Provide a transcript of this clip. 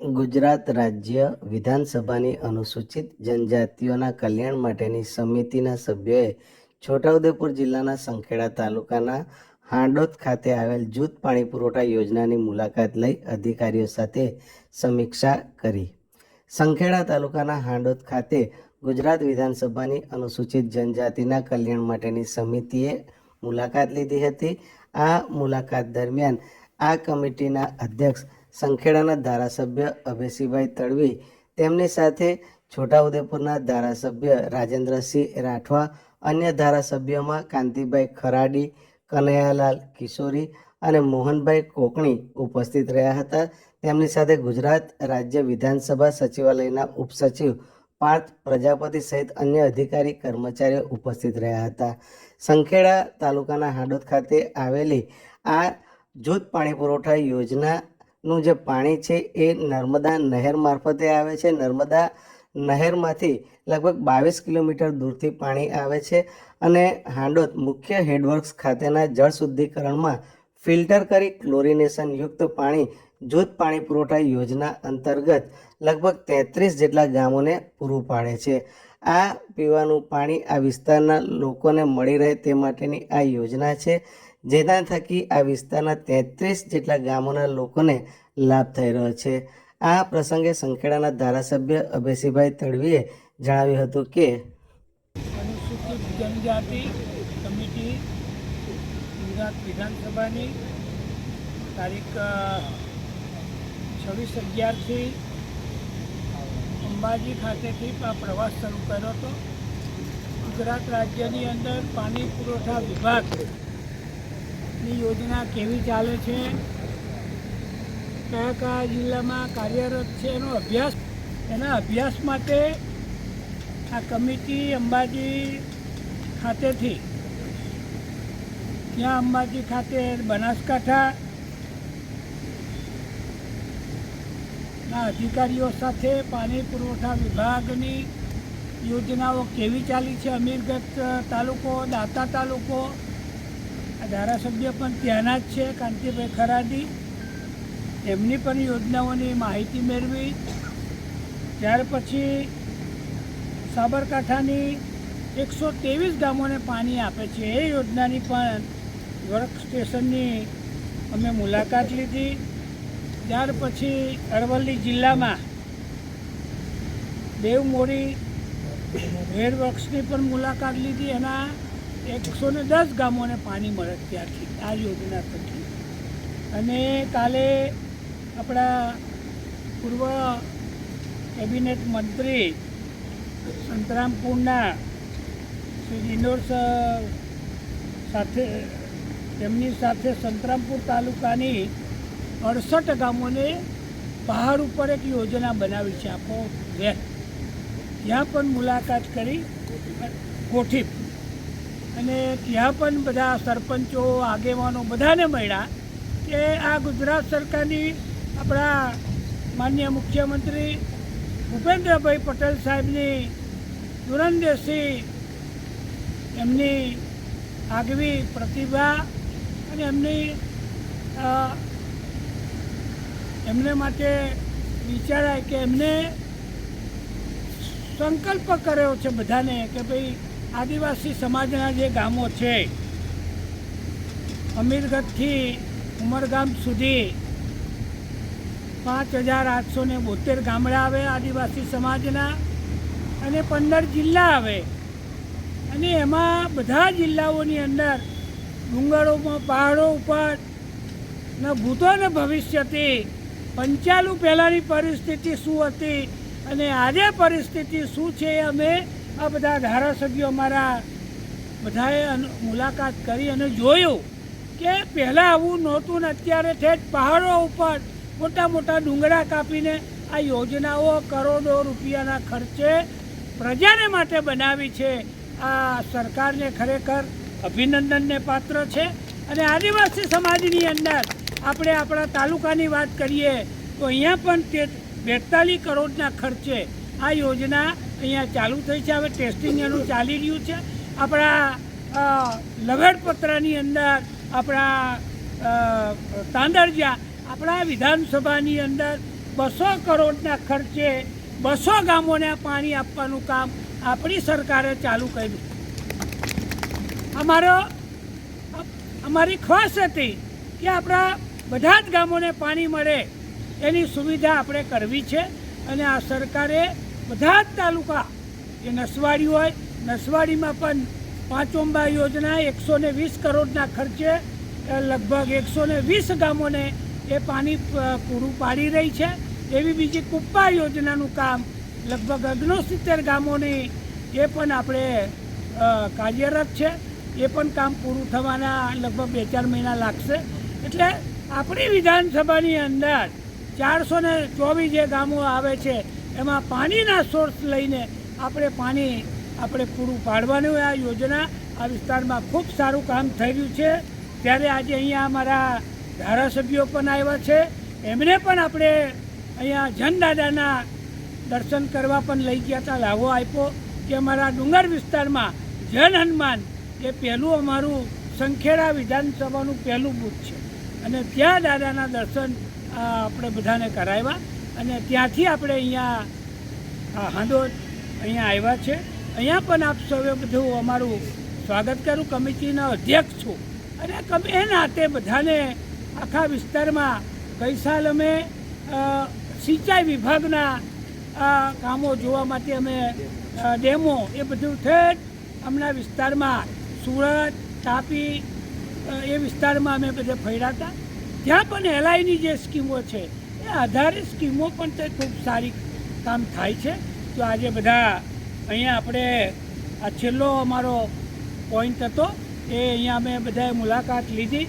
ગુજરાત રાજ્ય વિધાનસભાની અનુસૂચિત જનજાતિઓના કલ્યાણ માટેની સમિતિના સભ્યોએ છોટાઉદેપુર જિલ્લાના સંખેડા તાલુકાના હાંડોદ ખાતે આવેલ જૂથ પાણી પુરવઠા યોજનાની મુલાકાત લઈ અધિકારીઓ સાથે સમીક્ષા કરી. સંખેડા તાલુકાના હાંડોદ ખાતે ગુજરાત વિધાનસભાની અનુસૂચિત જનજાતિના કલ્યાણ માટેની સમિતિએ મુલાકાત લીધી હતી. આ મુલાકાત દરમિયાન આ કમિટીના અધ્યક્ષ સંખેડાના ધારાસભ્ય અભયસિંહભાઈ તડવી, તેમની સાથે છોટાઉદેપુરના ધારાસભ્ય રાજેન્દ્રસિંહ રાઠવા, અન્ય ધારાસભ્યોમાં કાંતિભાઈ ખરાડી, કનૈયાલાલ કિશોરી અને મોહનભાઈ કોકણી ઉપસ્થિત રહ્યા હતા. તેમની સાથે ગુજરાત રાજ્ય વિધાનસભા સચિવાલયના ઉપસચિવ પાર્થ પ્રજાપતિ સહિત અન્ય અધિકારી કર્મચારીઓ ઉપસ્થિત રહ્યા હતા. સંખેડા તાલુકાના હાડોદ ખાતે આવેલી આ જૂથ પાણી પુરવઠા યોજનાનું જે પાણી છે એ નર્મદા નહેર મારફતે આવે છે. નર્મદા નહેરમાંથી લગભગ બાવીસ કિલોમીટર દૂરથી પાણી આવે છે અને હાંડોદ મુખ્ય હેડવર્ક્સ ખાતેના જળ શુદ્ધિકરણમાં ફિલ્ટર કરી ક્લોરિનેશન યુક્ત પાણી, જૂથ પાણી પુરવઠા યોજના અંતર્ગત લગભગ તેત્રીસ જેટલા ગામોને પૂરું પાડે છે. આ પીવાનું પાણી આ વિસ્તારના લોકોને મળી રહે તે માટેની આ યોજના છે. જેના થકી આ વિસ્તારના તેત્રીસ જેટલા ગામોના લોકોને લાભ થઈ રહ્યો છે. આ પ્રસંગે સંખેડાના ધારાસભ્ય અભયસિંહભાઈ તડવીએ જણાવ્યું હતું કે જનજાતિ કમિટી ગુજરાત વિધાનસભાની તારીખ છવ્વીસ અગિયારથી અંબાજી ખાતેથી આ પ્રવાસ શરૂ કર્યો હતો. ગુજરાત રાજ્યની અંદર પાણી પુરવઠા વિભાગની યોજના કેવી ચાલે છે? કયા કયા જિલ્લામાં કાર્યરત છે? એનો અભ્યાસ, એના અભ્યાસ માટે આ કમિટી અંબાજી ખાતેથી, ત્યાં અંબાજી ખાતે બનાસકાંઠા ના અધિકારીઓ સાથે પાણી પુરવઠા વિભાગની યોજનાઓ કેવી ચાલી છે? અમીરગઢ તાલુકો, દાતા તાલુકો આ ધારાસભ્ય પણ ત્યાંના જ છે, કાંતિભાઈ ખરાડી. એમની પણ યોજનાઓની માહિતી મેળવી. ત્યાર પછી સાબરકાંઠાની એકસો ત્રેવીસ ગામોને પાણી આપે છે. એ યોજનાની પણ વર્ક સ્ટેશનની અમે મુલાકાત લીધી. ત્યાર પછી અરવલ્લી જિલ્લામાં દેવમોરી વેરવર્ક્સની પણ મુલાકાત લીધી. એના એકસો ને દસ ગામોને પાણી મળે ત્યારથી આ યોજના થકી. અને કાલે આપણા પૂર્વ કેબિનેટ મંત્રી સંતરામપુરના શ્રી દિનોર સાથે, તેમની સાથે સંતરામપુર તાલુકાની અડસઠ ગામોને પહાડ ઉપર એક યોજના બનાવી છે આખો વેટ ત્યાં પણ મુલાકાત કરી ગોઠી અને ત્યાં પણ બધા સરપંચો, આગેવાનો બધાને મળ્યા કે આ ગુજરાત સરકારની આપણા માન્ય મુખ્યમંત્રી ભૂપેન્દ્રભાઈ પટેલ સાહેબની દુરંદેશી એમની આગવી પ્રતિભા અને એમની એમને માટે વિચારાય કે એમને સંકલ્પ કર્યો છે બધાને કે ભાઈ આદિવાસી સમાજના જે ગામો છે, અમીરગઢથી ઉમરગામ સુધી પાંચ હજાર આઠસો ને બોતેર ગામડા આવે આદિવાસી સમાજના અને પંદર જિલ્લા આવે. અને એમાં બધા જિલ્લાઓની અંદર ડુંગરોમાં, પહાડો ઉપર, ને ભૂતો ભવિષ્યથી પંચાલુ પહેલાંની પરિસ્થિતિ શું હતી અને આજે પરિસ્થિતિ શું છે અમે આ બધા ધારાસભ્યો અમારા બધાએ મુલાકાત કરી અને જોયું કે પહેલાં આવું નહોતું ને અત્યારે ઠેઠ પહાડો ઉપર મોટા મોટા ડુંગરા કાપીને આ યોજનાઓ કરોડો રૂપિયાના ખર્ચે પ્રજાને માટે બનાવી છે. આ સરકારને ખરેખર અભિનંદનને પાત્ર છે. અને આદિવાસી સમાજની અંદર આપણે આપણા તાલુકાની વાત કરીએ તો અહીંયા પણ તે બેતાલીસ કરોડના ખર્ચે આ યોજના અહીંયા ચાલુ થઈ છે. હવે ટેસ્ટિંગ એનું ચાલી રહ્યું છે. આપણા લગડપત્રની અંદર આપણા અ, આપણા વિધાનસભાની અંદર બસો કરોડના ખર્ચે બસો ગામોને પાણી આપવાનું કામ આપણી સરકારે ચાલુ કર્યું. અમારો અમારી ખ્વાસ હતી કે આપણા બધા જ ગામોને પાણી મળે એની સુવિધા આપણે કરવી છે અને આ સરકારે બધા જ તાલુકા એ નસવાડી હોય, નસવાડીમાં પણ પાંચોંબા યોજના, એકસો ને વીસ કરોડના ખર્ચે લગભગ એકસો ને વીસ ગામોને એ પાણી પૂરું પાડી રહી છે. એવી બીજી કુપ્પા યોજનાનું કામ લગભગ અગ્નોસિત્તેર ગામોની એ પણ આપણે કાર્યરત છે. એ પણ કામ પૂરું થવાના લગભગ બે ચાર મહિના લાગશે. એટલે આપણી વિધાનસભાની અંદર ચારસો ને ચોવીસ જે ગામો આવે છે એમાં પાણીના સોર્સ લઈને આપણે પાણી આપણે પૂરું પાડવાનું આ યોજના આ વિસ્તારમાં ખૂબ સારું કામ થઈ રહ્યું છે. ત્યારે આજે અહીંયા અમારા ધારાસભ્યો પણ આવ્યા છે. એમને પણ આપણે અહીંયા જનદાદાના દર્શન કરવા પણ લઈ ગયા હતા, લાવો આપ્યો કે અમારા ડુંગર વિસ્તારમાં જન હનુમાન એ પહેલું અમારું સંખેડા વિધાનસભાનું પહેલું બૂથ છે. અને ત્યાં દાદાના દર્શન આપણે બધાને કરાવ્યા. અને ત્યાંથી આપણે અહીંયા આ હાંડોદ અહીંયા આવ્યા છે. અહીંયા પણ આપ સૌએ બધું અમારું સ્વાગત કરું. કમિટીના અધ્યક્ષ છું. અને કમ- એ નાતે બધાને આખા વિસ્તારમાં ગઈ સાલ અમે સિંચાઈ વિભાગના કામો જોવા માટે અમે ડેમો એ બધું ઠેઠ હમણાં વિસ્તારમાં સુરત, તાપી એ વિસ્તારમાં અમે બધે ફર્યા હતા. ત્યાં પણ એલઆઈની જે સ્કીમો છે એ આધારિત સ્કીમો પણ તે ખૂબ સારી કામ થાય છે. તો આજે બધા અહીંયા આપણે આ છેલ્લો અમારો પોઈન્ટ હતો. એ અહીંયા અમે બધાએ મુલાકાત લીધી.